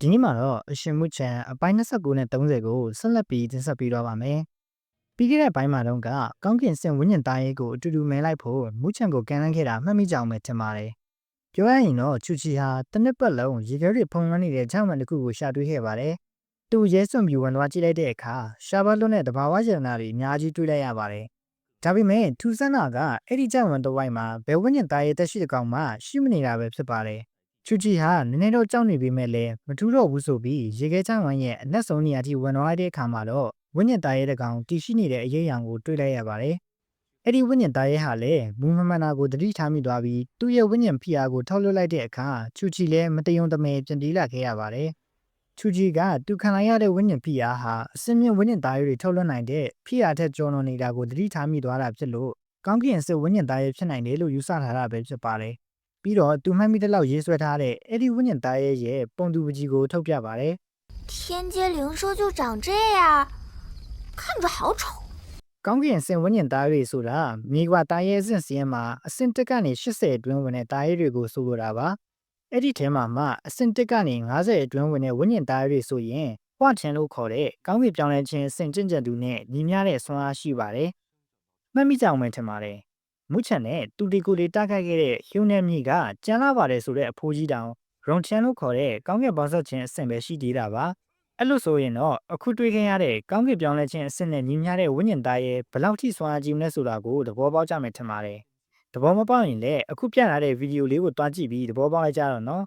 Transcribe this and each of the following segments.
ဒီနေ့မှာတော့အရှင်မှုချံအပိုင်း29နဲ့30ကိုဆက်လက်ပြီးတင်ဆက်ပေးတော့ပါမယ်။ပြီးခဲ့တဲ့ဘိုင်းမှာတော့ကကောင်းကင်စင်ဝိညာဉ်သားရေးကိုအတူတူမဲလိုက်ဖို့မူချံကိုကန်လန်းခဲ့တာမှတ်မိကြအောင်ပဲထင်ပါတယ်။ပြောရရင်တော့ချူချီဟာတစ်နှစ်ပတ်လုံးရေခဲတွေဖုံလွှမ်းနေတဲ့ချောင်းမှန်တစ်ခုကိုရှာတွေ့ခဲ့ပါတယ်။သူရဲစွန့်ပြီးဝင်သွားကြည့်လိုက်တဲ့အခါရှာဘတ်လွတ်နဲ့တဘာဝရတနာတွေအများကြီးတွေ့လိုက်ရပါတယ်။ ဒါပေမဲ့ထူးဆန်းတာကအဲ့ဒီကြောင်ဝန်တစ်ဝိုက်မှာဘယ်ဝိညာဉ်သားရေးတက်ရှိတဲ့ကောင်မှရှိမနေတာပဲဖြစ်ပါတယ်။ချူချီဟာနည်းနည်းတော့ကြောက်နေပေမဲ့လည်းမထူးတော့ဘူးဆိုပြီးရေခဲချောင်းဝမ်းရဲ့အနက်ဆုံးနေရာထိဝင်သွားတဲ့အခါမှာတော့ဝိညာဉ်သားရဲ့တကောင်တီရှိနေတဲ့အရေးအယံကိုတွေ့လိုက်ရပါတယ်။အဲ့ဒီဝိညာဉ်သားရဲ့ဟာလည်းမူမမှန်တာကိုတတိထားမိသွားပြီးသူ့ရဲ့ဝိညာဉ်ဖိအားကိုထောက်လွှတ်လိုက်တဲ့အခါချူချီလည်းမတယုံတမဲပြန်ပြေးလာခဲ့ရပါတယ်။ ချူချီကသူခံလိုက်ရတဲ့ဝိညာဉ်ဖိအားဟာအစင်းမြင့်ဝိညာဉ်သားတွေထုတ်လွှတ်နိုင်တဲ့ဖိအားထက်ကျော်လွန်နေတာကိုတတိထားမိသွားတာဖြစ်လို့ကောင်းကင်စစ်ဝိညာဉ်သားရဲ့ဖြစ်နိုင်တယ်လို့ယူဆထားတာပဲဖြစ်ပါတယ်။ ပြီးတော့သူမှတ်မိတဲ့လောက်ရေးဆွဲထားတဲ့အဲ့ဒီဝိညာဉ်သားရဲ့ရဲ့ပုံသူပကြီးကိုထုတ်ပြပါတယ် 天阶灵兽就长这样，看着好丑。 ။ကောင်းကင်စင်ဝိညာဉ်သားတွေဆိုတာမြေကွာသားရဲ့အဆင့်စီးရင်မှာအဆင့်တက်ကနေ80အတွင်းဝင်တဲ့သားရဲတွေကိုဆိုလိုတာပါ။ အဲ့ဒီထဲမှာမှအဆင့်တက်ကနေ90အတွင်းဝင်တဲ့ဝိညာဉ်သားတွေဆိုရင်ဟွာချင်လို့ခေါ်တဲ့ကောင်းကင်ပြောင်းလဲခြင်းစင်ကျင့်ကြံသူနဲ့ညီမျှတဲ့ဆွမ်းအားရှိပါတယ်။မှတ်မိကြအောင်ပဲထင်ပါတယ်။မုချန်နဲ့တူတီကိုလေးတိုက်ခိုက်ခဲ့တဲ့ဟျုံနယ်မြေကကျန်လာပါတယ်ဆိုတဲ့အဖိုးကြီးတောင်ရုံချန်လို့ခေါ်တဲ့ကောင်းကင်ပေါင်းဆက်ခြင်းအဆင့်ပဲရှိသေးတာပါအဲ့လိုဆိုရင်တော့အခုတွေ့ခင်ရတဲ့ကောင်းကင်ပြောင်းလဲခြင်းအဆင့်နဲ့ညီမျှတဲ့ဝိညာဉ်သားရဲ့ဘယ်လောက်ထိစွမ်းအားကြီးမလဲဆိုတာကိုသဘောပေါက်ကြမယ်ထင်ပါတယ် သဘောမပေါက်ရင်လည်းအခုပြလာတဲ့ဗီဒီယိုလေးကိုတွားကြည့်ပြီးသဘောပေါက်လိုက်ကြတော့နော်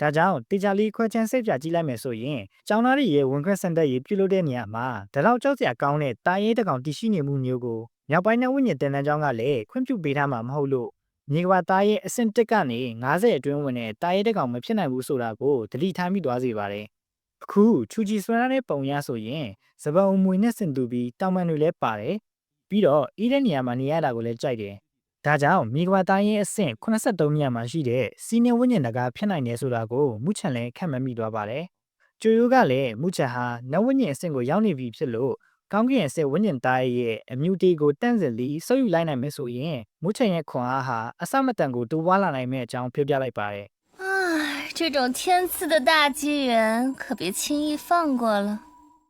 ဒါကြောင့်တေချာလေးခွဲချမ်းစိတ်ပြကြည့်လိုက်မယ်ဆိုရင်ကျောင်းသားတွေရဲ့ဝန်ခွင့်စံတက်ရေးပြုလုပ်တဲ့နေရာမှာဒါတော့ကြောက်စရာကောင်းတဲ့တာရေးတစ်ကောင်တည်ရှိနေမှုမျိုးကိုမြောက်ပိုင်းနဲ့ဝိညာဉ်တန်တန်းကျောင်းကလည်းခွင့်ပြုပေးထားမှာမဟုတ်လို့မြေကဘာသားရဲ့အဆင့်တက်ကနေ90အတွင်းဝင်တဲ့တာရဲတက်ကောင်မဖြစ်နိုင်ဘူးဆိုတာကိုသတိထားမိသွားစေပါတယ်။အခုချူချီဆွဲရတဲ့ပုံရဆိုရင်စပန်အမွေနဲ့ဆင်တူပြီးတောင်ပန်တွေလည်းပါတယ်။ပြီးတော့ဤတဲ့နေရာမှာနေရတာကိုလည်းကြိုက်တယ်။ ဒါကြောင့်မြေကဘာသားရဲ့အဆင့်83မြတ်မှာရှိတဲ့စီနီဝိညာဉ်တကာဖြစ်နိုင်တယ်ဆိုတာကိုမူချန်လည်းခန့်မှန်းမိသွားပါတယ်။ကျိုယိုကလည်းမူချန်ဟာနဝိညာဉ်အဆင့်ကိုရောက်နေပြီဖြစ်လို့ ကောင်းကင်အစစ်ဝိညာဉ်သားရဲ့အမြူတီကိုတန့်စင်လီဆုပ်ယူလိုက်နိုင်မယ်ဆိုရင်မုချန်ရဲ့ခွန်အားဟာအစမတန်ကိုတိုးပွားလာနိုင်မယ့်အကြောင်းပြောပြလိုက်ပါတယ် 唉，这种天赐的大机缘可别轻易放过了。 ။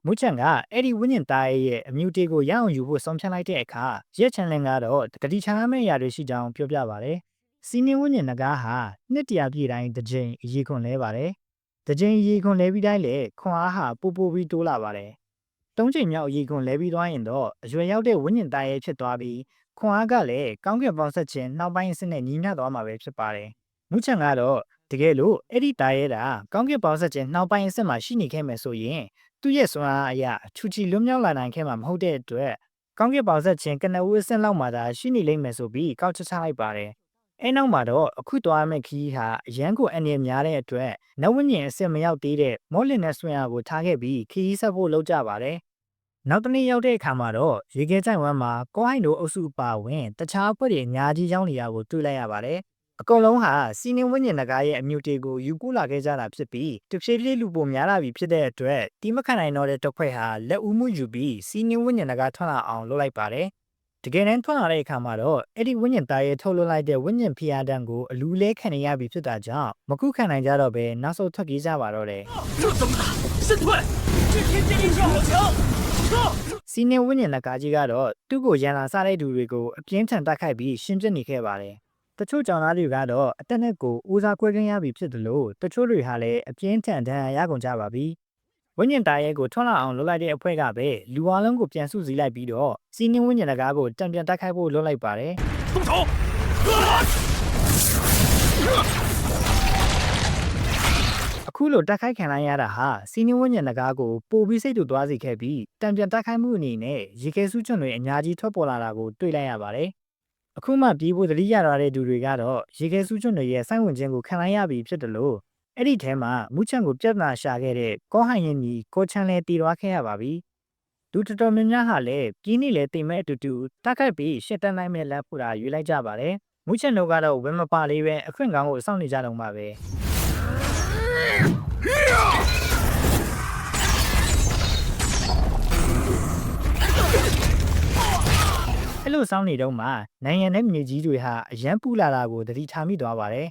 မုချန်ကအဲ့ဒီဝိညာဉ်သားရဲ့အမြူတီကိုရအောင်ယူဖို့ဆုံးဖြတ်လိုက်တဲ့အခါရက်ချန်လင်ကတော့တတိချာမယ့်အရာတွေရှိကြောင်းပြောပြပါတယ်။စီနီဝိညာဉ်နဂါဟာနှစ်တရာပြည့်တိုင်းတစ်ကြိမ်အရေးခွန်လဲပါတယ်။တစ်ကြိမ်အရေးခွန်လဲပြီးတိုင်းလေခွန်အားဟာပိုပိုပြီးတိုးလာပါတယ်။သုံးချိန်မြောက်အရေးခွန်လဲပြီးသွားရင်တော့အရွယ်ရောက်တဲ့ဝိညာဉ်သားရဲ့ဖြစ်သွားပြီးခွန်အားကလည်းကောင်းကင်ပေါင်းဆက်ခြင်းနောက်ပိုင်းအဆင့်နဲ့ညီမျှသွားမှာပဲဖြစ်ပါတယ်။မူချန်ကတော့တကယ်လို့အဲ့ဒီတာရဲတာကောင်းကင်ပေါင်းဆက်ခြင်းနောက်ပိုင်းအဆင့်မှာရှိနေခဲ့မယ်ဆိုရင် သူ့ရဲ့စွမ်းအားအရာချူချီလွတ်မြောက်လာနိုင်ခဲ့မှာမဟုတ်တဲ့အတွက်ကောင်းကင်ပေါင်းဆက်ခြင်းကနဦးအဆင့်လောက်မှာသာရှိနေလိမ့်မယ်ဆိုပြီးကောက်ချက်ချလိုက်ပါတယ်။အဲနောက်မှာတော့အခုသွားမယ့်ခီးဟာအရန်ကိုအနေများတဲ့အတွက်နဝဉ္ဉဉ်အဆင့်မရောက်သေးတဲ့မောလင်နဲ့ဆွမ်းအားကိုထားခဲ့ပြီးခီးဆက်ဖို့လုပ်ကြပါတယ်။နောက်တနေ့ရောက်တဲ့အခါမှာတော့ရေခဲကြိုင်ဝမ်းမှာကောဟိုင်းတို့အုပ်စုပါဝင်တခြားအဖွဲ့တွေအများကြီးရောက်နေတာကိုတွေ့လိုက်ရပါတယ်။ အကုန်လုံးဟာစီနင်းဝိညာဉ်တကားရဲ့အမြူတေကိုယူကူးလာခဲ့ကြတာဖြစ်ပြီးတဖြည်းဖြည်းလူပိုများလာပြီဖြစ်တဲ့အတွက်တီးမခံနိုင်တော့တဲ့တစ်ခွက်ဟာလက်ဦးမှုယူပြီးစီနင်းဝိညာဉ်တကားထွက်လာအောင်လုပ်လိုက်ပါတယ်တကယ်တမ်းထွက်လာတဲ့အခါမှာတော့အဲ့ဒီဝိညာဉ်သားရဲ့ထုတ်လွှတ်လိုက်တဲ့ဝိညာဉ်ဖီယာတန်ကိုအလူးလဲခံနေရပြီဖြစ်တာကြောင့်မကုခံနိုင်ကြတော့ဘဲနောက်ဆုံးထွက်ပြေးကြပါတော့တယ်။စီနေဝိညာဉ်လက်ကားကြီးကတော့သူ့ကိုရန်လာစားတဲ့သူတွေကိုအပြင်းထန်တိုက်ခိုက်ပြီးရှင်းပြနေခဲ့ပါတယ်။ တချို့ကျောင်းသားတွေကတော့အတက်နဲ့ကိုဦးစားခွဲခင်းရပြီဖြစ်တယ်လို့တချို့တွေဟာလည်းအပြင်းထန်ဒဏ်ရာရကုန်ကြပါပြီဝိညာဉ်တရားကိုထွန်းလာအောင်လုပ်လိုက်တဲ့အဖွဲ့ကပဲလူအလုံးကိုပြန်စုစည်းလိုက်ပြီးတော့စီးနင်းဝိညာဉ်တကားကိုတံပြန်တိုက်ခိုက်ဖို့လုပ်လိုက်ပါတယ်ထုံထုံအခုလိုတိုက်ခိုက်ခံလိုက်ရတာဟာစီးနင်းဝိညာဉ်တကားကိုပိုပြီးစိတ်တူသွားစေခဲ့ပြီးတံပြန်တိုက်ခိုက်မှုအနေနဲ့ရေခဲစုးချွန်တွေအများကြီးထွက်ပေါ်လာတာကိုတွေ့လိုက်ရပါတယ် အခုမှပြေးဖို့သတိရလာတဲ့သူတွေကတော့ရေခဲစုချွန်တွေရဲ့စိုက်ဝင်ခြင်းကိုခံလိုက်ရပြီဖြစ်တယ်လို့အဲ့ဒီထဲမှာမူချန်ကိုပြဿနာရှာခဲ့တဲ့ကောဟန်ရင်ကြီးကိုချန်လဲတည်သွားခဲ့ရပါပြီ။သူတော်တော်များများဟာလည်းပြင်းနေလေတိမ်မဲ့အတူတူတိုက်ခိုက်ပြီးရှစ်တန်းနိုင်မဲ့လက်ဖူတာယူလိုက်ကြပါတယ်။မူချန်တို့ကတော့ဝင်းမပါလေးပဲအခွင့်ကောင်းကိုစောင့်နေကြတော့မှာပဲ။ လိုစောင်းနေတော့မှနိုင်ငံနဲ့မြေကြီးတွေဟာအရန်ပူလာတာကိုသတိထားမိသွားပါတယ်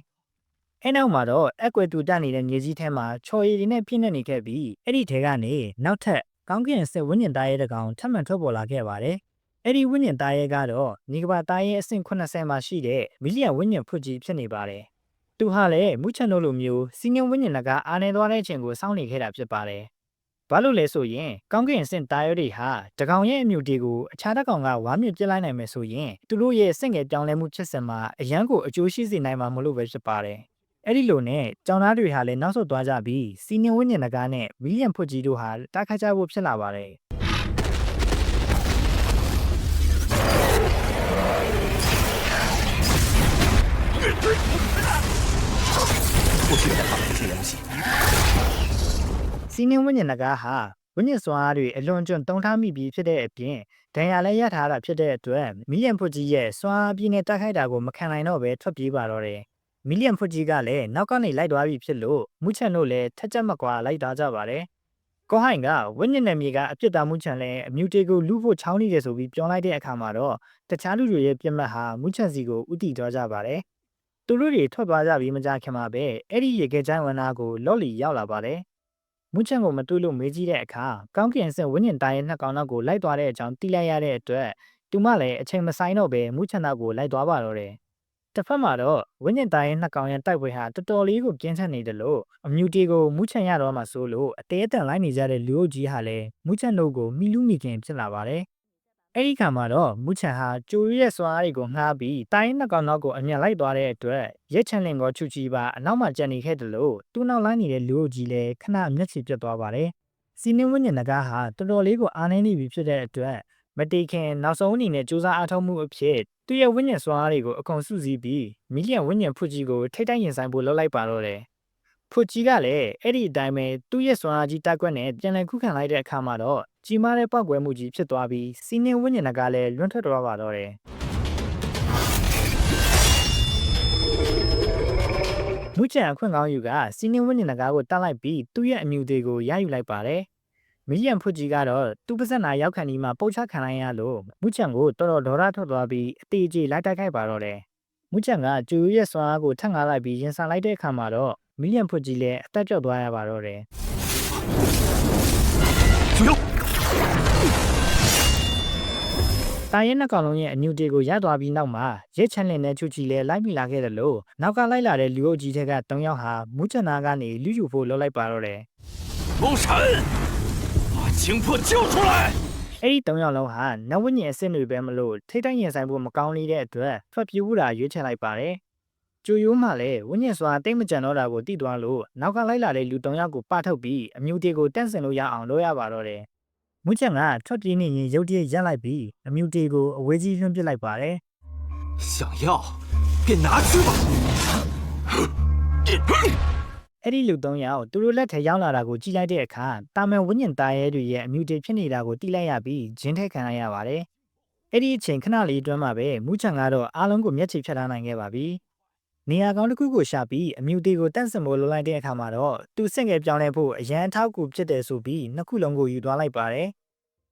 အဲနောက်မှာတော့အက်ကွယ်တူတက်နေတဲ့မြေကြီးထဲမှာချော်ရည်တွေနဲ့ပြည့်နေနေခဲ့ပြီးအဲ့ဒီထဲကနေနောက်ထပ်ကောင်းကင်စစ်ဝိညာဉ်သားရဲတစ်ကောင်ထပ်မံထွက်ပေါ်လာခဲ့ပါတယ်။အဲ့ဒီဝိညာဉ်သားရဲကတော့ညီကဘာသားရဲအဆင့်80မှာရှိတဲ့မီလီယံဝိညာဉ်ဖွတ်ကြီးဖြစ်နေပါတယ်။သူဟာလည်းမူချန်တို့လိုမျိုးစီငင်ဝိညာဉ်လကအာနေသွားတဲ့အချိန်ကိုစောင့်နေခဲ့တာဖြစ်ပါတယ်။ ဘာလို့လဲဆိုရင်ကောင်းကင်အဆင့်သားရဲတွေဟာတကောင်ရဲ့အမြူတွေကိုအခြားတစ်ကောင်ကဝါမြစ်ပြစ်လိုက်နိုင်မယ်ဆိုရင်သူတို့ရဲ့စင့်ငယ်ပြောင်းလဲမှုဖြစ်စဉ်မှာအရန်ကိုအကျိုးရှိစေနိုင်မှာမလို့ပဲဖြစ်ပါတယ်။ အဲ့ဒီလိုနဲ့ကျောင်းသားတွေဟာလည်းနောက်ဆုတ်သွားကြပြီးစီနီယံဝိညာဉ်နဂါနဲ့မီလီယံဖွတ်ကြီးတို့ဟာတိုက်ခိုက်ကြဖို့ဖြစ်လာပါတယ် 不许再放这些东西！ စီနီယံဝိညာဉ်နဂါဟာဝိညာဉ်စွမ်းအားတွေအလွန်ကျွံတုံးထားမိပြီးဖြစ်တဲ့အပြင်ဒဏ်ရာလည်းရထားတာဖြစ်တဲ့အတွက်မီလီယံဖွတ်ကြီးရဲ့စွမ်းအားပြင်းနဲ့တိုက်ခိုက်တာကိုမခံနိုင်တော့ဘဲထွက်ပြေးပါတော့တယ်မီလီယံဖွတ်ကြီးကလည်းနောက်ကနေလိုက်သွားပြီဖြစ်လို့မူချန်တို့လည်းထက်ချက်မကွာလိုက်သွားကြပါတယ်ကောဟိုင်ကဝိညာဉ်နယ်မြေကအပြစ်သားမှုချန်လဲအမြူတေကိုလူဖို့ချောင်းနေတယ်ဆိုပြီးပြောလိုက်တဲ့အခါမှာတော့တခြားလူတွေရဲ့ပြစ်မှတ်ဟာမူချန်စီကိုဥတီသွားကြပါတယ်။သူတို့တွေထွက်သွားကြပြီးမကြခင်မှာပဲအဲ့ဒီရေခဲချိုင်းဝန်သားကိုလော့လီရောက်လာပါတယ်။ မူချန်ကိုမတွေ့လို့မေးကြည့်တဲ့အခါကောင်းကင်ဆင်ဝိညာဉ်တိုင်းရဲ့နှစ်ကောင်နောက်ကိုလိုက်သွားတဲ့အကြောင်းသိလိုက်ရတဲ့အတွက်သူမလည်းအချိန်မဆိုင်တော့ပဲမူချန်နောက်ကိုလိုက်သွားပါတော့တယ်။တစ်ဖက်မှာတော့ဝိညာဉ်တိုင်းရဲ့နှစ်ကောင်ရဲ့တိုက်ပွဲဟာတော်တော်လေးကိုပြင်းထန်နေတယ်လို့အမြူတီကိုမူချန်ရတော့မှဆိုလို့အသေးအတန်လိုက်နေကြတဲ့လူအုပ်ကြီးဟာလည်းမူချန်တို့ကိုမိလူမိခင်ဖြစ်လာပါတယ်။ အဲ့ဒီခါမှာတော့မူချန်ဟာကျိုးရဲစွမ်းအားတွေကိုငှားပြီးတိုင်းနှစ်ကောင်နောက်ကိုအမြန်လိုက်သွားတဲ့အတွက်ရက်ချန်လင်ကောချူချီပါအနောက်မှာကြံနေခဲ့တယ်လို့သူ့နောက်လိုက်နေတဲ့လူအုပ်ကြီးလည်းခဏမျက်ခြေပြတ်သွားပါတယ်။စီနင်းဝိညာဉ်နဂါဟာတော်တော်လေးကိုအားနည်းနေပြီဖြစ်တဲ့အတွက်မတေခင်နောက်ဆုံးအနေနဲ့စူးစမ်းအားထုတ်မှုအဖြစ်သူ့ရဲ့ဝိညာဉ်စွမ်းအားတွေကိုအကုန်စုစည်းပြီးမီလီယံဝိညာဉ်ဖွကြီးကိုထိတ်တိုက်ရင်ဆိုင်ဖို့လုပ်လိုက်ပါတော့တယ်။ဖွကြီးကလည်းအဲ့ဒီအတိုင်းပဲသူ့ရဲ့စွမ်းအားကြီးတက်ကွက်နဲ့ပြန်လည်ခုခံလိုက်တဲ့အခါမှာတော့ ကြီးမားတဲ့ပောက်ကွဲမှုကြီးဖြစ်သွားပြီးစီနင်းဝိညာဉ်နဂါလည်းလွန့်ထွက်သွားပါတော့တယ်။မူချန်အခွင့်ကောင်းယူကစီနင်းဝိညာဉ်နဂါကိုတတ်လိုက်ပြီးသူ့ရဲ့အမြူတွေကိုရယူလိုက်ပါတယ်။မီလီယံဖွတ်ကြီးကတော့သူ့ပါဇက်နာရောက်ခံဒီမှာပုတ်ချခံလိုက်ရလို့မူချန်ကိုတော်တော်ဒေါသထွက်သွားပြီးအတေးကြီးလိုက်တိုက်ခိုက်ပါတော့တယ်။မူချန်ကကျူရရဲ့စွမ်းအားကိုထပ်ငါလိုက်ပြီးရင်ဆိုင်လိုက်တဲ့အခါမှာတော့မီလီယံဖွတ်ကြီးလည်းအသက်ပြောက်သွားရပါတော့တယ်不用，။ တာရဲနှစ်ကောင်လုံးရဲ့အညူတေကိုရသွားပြီးနောက်မှာရဲချန်လင်နဲ့ချူချီလည်းလိုက်မိလာခဲ့တယ်လို့နောက်ကလိုက်လာတဲ့လူအုပ်ကြီးတွေက၃ယောက်ဟာမူချန်နာကနေလူယူဖို့လှုပ်လိုက်ပါတော့တယ် 龙神，把精魄救出来！ ။အဲ့ဒီ၃ယောက်လုံးဟာနဝိညာဉ်အစစ်တွေပဲမလို့ထိတ်တိုက်ရင်ဆိုင်ဖို့မကောင်းလေးတဲ့အတွက်ထွက်ပြေးဖို့တာရွေးချယ်လိုက်ပါတယ်။ကျိုယိုးမှလည်းဝိညာဉ်စွာတိတ်မကြံတော့တာကိုသိသွားလို့နောက်ကလိုက်လာတဲ့လူ၃ယောက်ကိုပထုတ်ပြီးအမျိုးတေကိုတန့်စင်လို့ရအောင်လုပ်ရပါတော့တယ်။ မူချန်ကထွက်ပြေးနေရင်ရုတ်တရက်ရက်လိုက်ပြီးအမျိုးတေကိုအဝေးကြီးလွှင့်ပစ်လိုက်ပါတယ်။ 想要便拿去吧。 အဲ့ဒီလူ၃ယောက်သူတို့လက်ထဲရောက်လာတာကိုကြည့်လိုက်တဲ့အခါတာမန်ဝိညာဉ်သားရဲတွေရဲ့အမြူတေဖြစ်နေတာကိုသိလိုက်ရပြီးဂျင်းထဲခံလိုက်ရပါတယ်။အဲ့ဒီအချိန်ခဏလေးအတွင်းမှာပဲမူချန်ကတော့အားလုံးကိုမျက်ခြေဖြတ်ထားနိုင်ခဲ့ပါပြီ။နေရာကောင်းတစ်ခုကိုရှာပြီးအမြူတေကိုတန့်စင်ဖို့လုပ်လိုက်တဲ့အခါမှာတော့သူစင့်ငယ်ပြောင်းလဲဖို့အရန်အထောက်အကူဖြစ်တယ်ဆိုပြီးနှစ်ခုလုံးကိုယူသွားလိုက်ပါတယ်။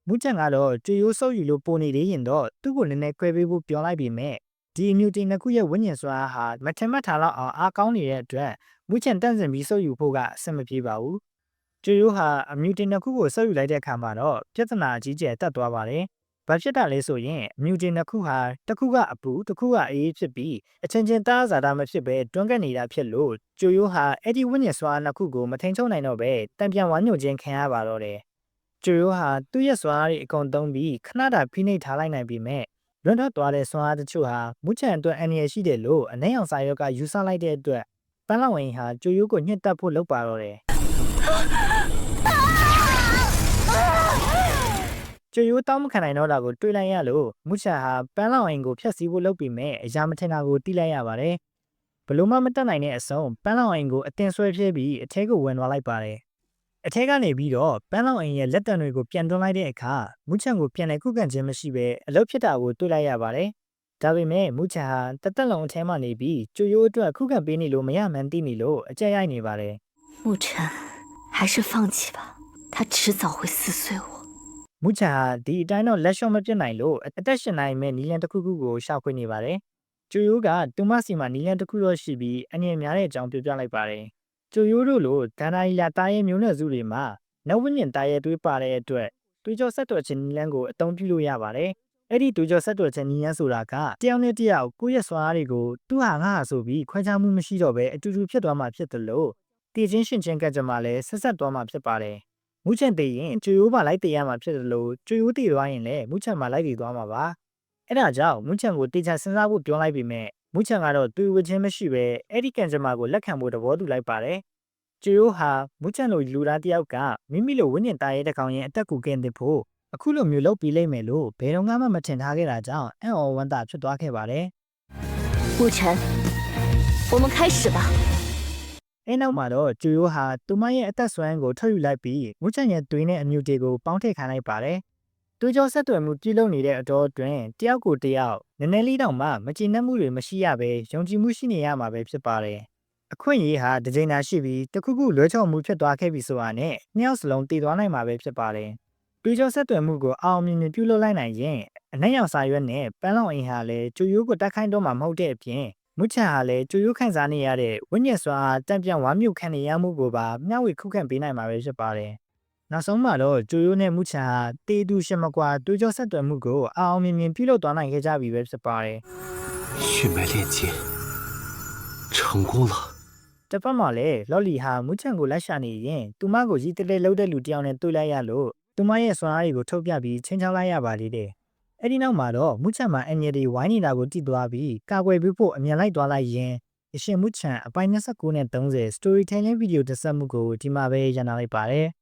မူချန်ကတော့ကြွေရိုးဆုပ်ယူလို့ပိုနေသေးရင်တော့သူ့ကိုနည်းနည်းခွဲပေးဖို့ပြောလိုက်ပြီးမြဲဒီအမြူတေနှစ်ခုရဲ့ဝိညာဉ်စွမ်းအားဟာမထင်မှတ်ထားလောက်အောင်အားကောင်းနေတဲ့အတွက်မူချန်တန့်စင်ပြီးဆုပ်ယူဖို့ကအဆင်မပြေပါဘူး။ကျိုယိုးဟာအမြူတင်နှစ်ခုကိုဆုပ်ယူလိုက်တဲ့အခါမှာတော့ပြဿနာအကြီးကျယ်တက်သွားပါတယ်။ဘာဖြစ်တာလဲဆိုရင်အမြူတင်နှစ်ခုဟာတစ်ခုကအပူတစ်ခုကအေးဖြစ်ပြီးအချင်းချင်းသားစားတာမဖြစ်ပဲတွန်းကပ်နေတာဖြစ်လို့ကျိုယိုးဟာအဲ့ဒီဝိညာဉ်စွာနှစ်ခုကိုမထိန်ချုပ်နိုင်တော့ပဲတံပြန်ဝမ်းညိုခြင်းခံရပါတော့တယ်။ ကျိုယိုးဟာသူ့ရဲ့စွာအားတွေအကုန်သုံးပြီးခဏတာဖိနှိပ်ထားလိုက်နိုင်ပေမဲ့လွန်ထွက်သွားတဲ့စွာအားတချို့ဟာမူချန်အတွက်အန္တရာယ်ရှိတယ်လို့အနှဲအောင်စာရွက်ကယူဆလိုက်တဲ့အတွက်ပန်းလောင်ဝင်ဟာကျိုယိုးကိုညှစ်တက်ဖို့လုပ်ပါတော့တယ်ကျိုယိုးတောင်းမခံနိုင်တော့တာကိုတွေးလိုက်ရလို့မူချာဟာပန်းလောင်ဝင်ကိုဖျက်ဆီးဖို့လုပ်ပြီးမဲ့အရာမထင်တာကိုတီးလိုက်ရပါတယ်ဘလို့မှမတက်နိုင်တဲ့အဆုံးပန်းလောင်ဝင်ကိုအတင်ဆွဲပြဲပြီးအထဲကိုဝင်သွားလိုက်ပါတယ် အထဲကနေပြီးတော့ပန်းလောင်အိမ်ရဲ့လက်တံတွေကိုပြန်တွန်းလိုက်တဲ့အခါမူချန်ကိုပြန်လဲခုခံခြင်းမရှိဘဲအလုပ်ဖြစ်တာကိုတွေးလိုက်ရပါတယ်ဒါပေမဲ့မူချန်ဟာတသက်လုံးအထဲမှာနေပြီးကျိုယိုးအတွက်ခုခံပေးနေလို့မရမှန်းသိနေလို့အကြက်ရိုက်နေပါတယ် 沐晨，还是放弃吧，他迟早会撕碎我。 မူချာဟာဒီအတိုင်းတော့လက်လျှော့မပြစ်နိုင်လို့အသက်ရှင်နိုင်မဲ့နီလန်တစ်ခုခုကိုရှောက်ခွင့်နေပါတယ် ကျိုယိုးကတူမစီမှာနီလန်တစ်ခုတော့ရှိပြီးအငြင်းများတဲ့အကြောင်းပြောပြလိုက်ပါတယ် ကျိုယိုးတို့လိုဒန္နာရီလာတားရဲမျိုးနွယ်စုတွေမှာနဝဉ္ဉ္တားရဲတွေးပါတဲ့အတွက်တွေးကြောဆက်တော်ခြင်းနီလန်ကိုအသုံးပြုလို့ရပါတယ်အဲ့ဒီတွေးကြောဆက်တော်ခြင်းနီလန်ဆိုတာကတယောက်နဲ့တယောက်ကိုယ့်ရဲ့စွမ်းအားတွေကိုသူ့ဟာငါဟာဆိုပြီးခွဲခြားမှုမရှိတော့ဘဲအတူတူဖြစ်သွားမှာဖြစ်တယ်လို့တည်ချင်းရှင်ချင်းကကြမှာလဲဆက်ဆက်သွားမှာဖြစ်ပါတယ်မူးချန်တည်ရင်ကျိုယိုးပါလိုက်တည်ရမှာဖြစ်တယ်လို့ကျိုယိုးတည်သွားရင်လည်းမူးချန်မှာလိုက်တည်သွားမှာပါအဲ့ဒါကြောင့်မူးချန်ကိုတေချာစဉ်းစားဖို့ပြောလိုက်ပေမဲ့ မူးချန်ကတော့တွေ့ဝချင်းမရှိပဲအဲ့ဒီကံကြမ္မာကိုလက်ခံဖို့သဘောတူလိုက်ပါတယ်ကျိုယိုးဟာမူးချန်လိုလူသားတယောက်ကမိမိလိုဝိညာဉ်သားရဲ့တကောင်ရင်အသက်ကိုကင်းတဲ့ဖို့အခုလိုမျိုးလုပ်ပြီးလိမ့်မယ်လို့ဘယ်တော့မှမထင်ထားခဲ့တာကြောင့်အံ့ဩဝမ်းသာဖြစ်သွားခဲ့ပါတယ် 沐晨，我们开始吧。 အဲနောက်မှာတော့ကျူယိုဟာသူမရဲ့အသက်ဆွမ်းကိုထွက်ယူလိုက်ပြီးမူချန်ရဲ့သွေးနဲ့အမြူတွေကိုပေါင်းထည့်ခိုင်းလိုက်ပါတယ်။ သွေးကြောဆက်သွယ်မှုပြုလုပ်နေတဲ့အတော်အတွင်းတယောက်ကိုတယောက်နည်းနည်းလေးတောင်မှမကျေနပ်မှုတွေမရှိရဘဲယုံကြည်မှုရှိနေရမှာပဲဖြစ်ပါတယ်။အခွင့်အရေးဟာတစ်ချိန်သာရှိပြီးတစ်ခုခုလွဲချော်မှုဖြစ်သွားခဲ့ပြီဆိုတာနဲ့နှစ်ယောက်စလုံးတည်သွားနိုင်မှာပဲဖြစ်ပါတယ်။သွေးကြောဆက်သွယ်မှုကိုအောင်မြင်မြင်ပြုလုပ်လိုက်နိုင်ရင်အနက်ရောင်စာရွက်နဲ့ပန်းလောင်အိမ်ဟာလည်းကျူယိုကိုတက်ခိုင်းတော့မှာမဟုတ်တဲ့အပြင်မုချန်ဟာလည်းကျူရုခန့်စားနေရတဲ့ဝိညာဉ်စွာတံပြန်ဝါမြုပ်ခံနေရမှုကိုပါမျှဝေခုခံပေးနိုင်မှာပဲဖြစ်ပါတယ်။ နောက်ဆုံးမှာတော့ကျူရုနဲ့မုချန်ဟာတေးတူရှမကွာတူကြောဆက်သွယ်မှုကိုအအောင်မြင်မြင်ပြုလုပ်သွားနိုင်ခဲ့ကြပြီပဲဖြစ်ပါတယ် 血脉炼金，成功了。 ။တစ်ပတ်မှာလည်းလော်လီဟာမုချန်ကိုလိုက်ရှာနေရင်သူမကိုရီတလဲလှုပ်တဲ့လူတစ်ယောက်နဲ့တွေ့လိုက်ရလို့သူမရဲ့စွမ်းအားတွေကိုထုတ်ပြပြီးချင်းချောင်းလိုက်ရပါသေးတယ်။အဲ့ဒီနောက်မှာတော့မုချန်မှာအန်ရဒီဝိုင်းနေတာကိုတည်သွားပြီးကာကွယ်ပေးဖို့အမြန်လိုက်သွားလိုက်ရင်ရရှင်မုချန်အပိုင်း29နဲ့30 storytelling video တက်ဆက်မှုကိုဒီမှာပဲရန်နာလိုက်ပါတယ်။